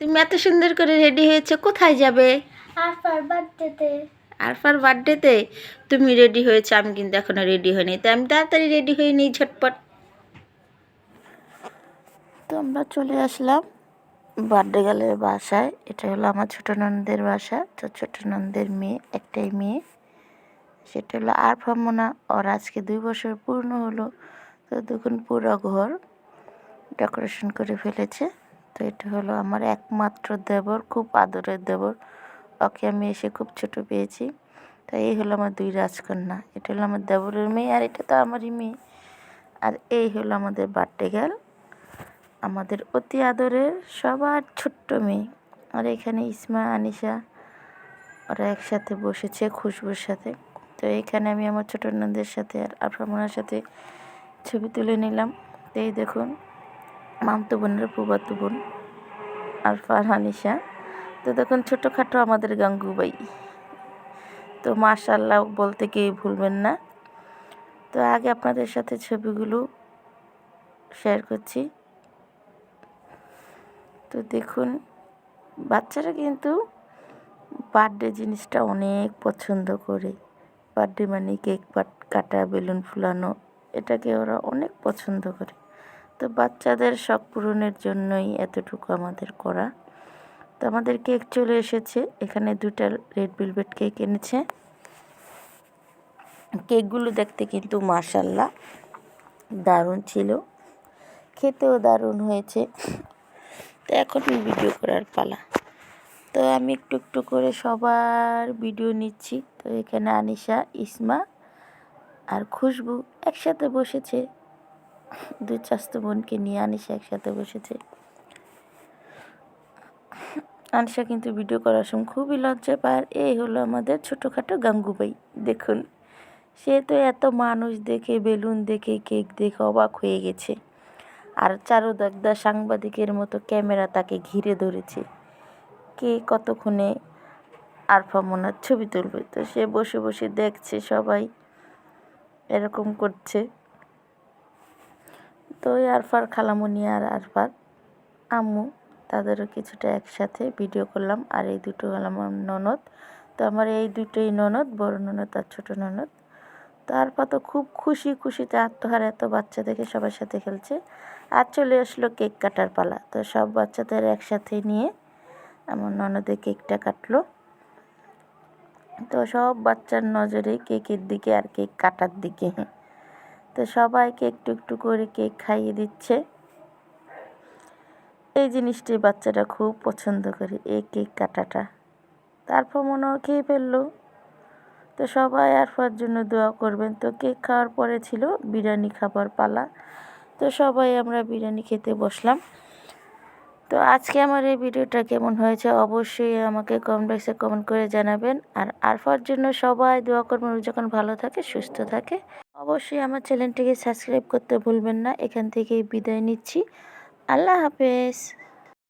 তুমি এত সুন্দর করে রেডি হয়েছে কোথায় যাবে? আর পর বার্থডেতে। আরফার বার্থডেতে? তুমি রেডি হয়েছে আমি কিন্তু এখনও রেডি হইনি। তাই আমি তাড়াতাড়ি রেডি হয়ে নিই ঝটপট। তো আমরা চলে আসলাম বার্থডে গেলের বাসায়। এটা হলো আমার ছোট ননদের বাসা। তো ছোট ননদের মেয়ে একটাই মেয়ে। সেটা হলো আরফা মোনা। ওর আজকে দুই বছর পূর্ণ হলো। তো দেখুন পুরো ঘর ডেকোরেশন করে ফেলেছে। তো এটা হলো আমার একমাত্র দেবর, খুব আদরের দেবর। ওকে আমি এসে খুব ছোট পেয়েছি। তো এই হলো আমার দুই রাজকন্যা। এটা হলো আমার দেবরের মেয়ে আর এটা তো আমারই মেয়ে। আর এই হলো আমাদের বার্থডে গার্ল আমাদের অতি আদরের সবার ছোট্ট মেয়ে। আর এখানে ইসমা, আনিশা, ওরা একসাথে বসেছে খুশবুর সাথে। তো এখানে আমি আমার ছোট নন্দের সাথে আর আফরামোনার সাথে ছবি তুলে নিলাম। তো এই দেখুন, মামতো বোনের ফুবাতো বোন। আর ফারহানিশা তো দেখুন, ছোটোখাটো আমাদের গাঙ্গুবাই তো মাশাল্লাহ বলতে কেউ ভুলবেন না। তো আগে আপনাদের সাথে ছবিগুলো শেয়ার করছি। তো দেখুন, বাচ্চারা কিন্তু বার্থডে জিনিসটা অনেক পছন্দ করে। বার্থডে মানে কেক কাটা, বেলুন ফুলানো, এটাকে ওরা অনেক পছন্দ করে। তো বাচ্চাদের শখ পূরণের জন্যই এতটুকু আমাদের করা। তো আমাদের কেক চলে এসেছে। এখানে দুটা রেড ভেলভেট কেক এনেছে। কেকগুলো দেখতে কিন্তু মার্শাল্লাহ দারুণ ছিল। খেতেও দারুণ হয়েছে। তো এখন ভিডিও করার পালা। তো আমি একটু একটু করে সবার ভিডিও নিচ্ছি। তো এখানে আনিশা, ইসমা আর খুশবু একসাথে বসেছে। দুই চাস্তো বোনকে নিয়ে আনিশা একসাথে বসেছে। আনিশা কিন্তু ভিডিও করার সময় খুবই লজ্জা পায়। এই হলো আমাদের ছোটোখাটো গাঙ্গুবাই দেখুন, সে তো এত মানুষ দেখে, বেলুন দেখে, কেক দেখে অবাক হয়ে গেছে। আর চারুদাগদা সাংবাদিকের মতো ক্যামেরা তাকে ঘিরে ধরেছে। কে কতক্ষণে আরফা মোনার ছবি তুলবে? তো সে বসে বসে দেখছে সবাই, এরকম করছে। তো ওই আরফার খালামণি আর আরফার আম্মু তাদেরও কিছুটা একসাথে ভিডিও করলাম। আর এই দুটো হলাম আমার ননদ। তো আমার এই দুটোই ননদ, বড় ননদ আর ছোটো ননদ। তো আরফা তো খুব খুশি খুশিতে আত্মহার, এত বাচ্চা দেখে সবার সাথে খেলছে। আর চলে আসলো কেক কাটার পালা। তো সব বাচ্চাদের একসাথে নিয়ে আমার ননদে কেকটা কাটলো। তো সব বাচ্চার নজরে কেকের দিকে আর কেক কাটার দিকে। তো সবাইকে একটু একটু করে কেক খাইয়ে দিচ্ছে। এই জিনিসটি বাচ্চারা খুব পছন্দ করে, এই কেক কাটাটা। তারপর মনে খেয়ে ফেলল। তো সবাই আরফার জন্য দোয়া করবেন। তো কেক খাওয়ার পরে ছিল বিরিয়ানি খাবার পালা। তো সবাই আমরা বিরিয়ানি খেতে বসলাম। তো আজকে আমার এই ভিডিওটা কেমন হয়েছে অবশ্যই আমাকে কমেন্ট বক্সে কমেন্ট করে জানাবেন। আর আরফার জন্য সবাই দোয়া করবেন যখন ভালো থাকে, সুস্থ থাকে। অবশ্যই আমার চ্যানেলটিকে সাবস্ক্রাইব করতে ভুলবেন না। এখান থেকে বিদায় নিচ্ছি। আল্লাহ হাফেজ।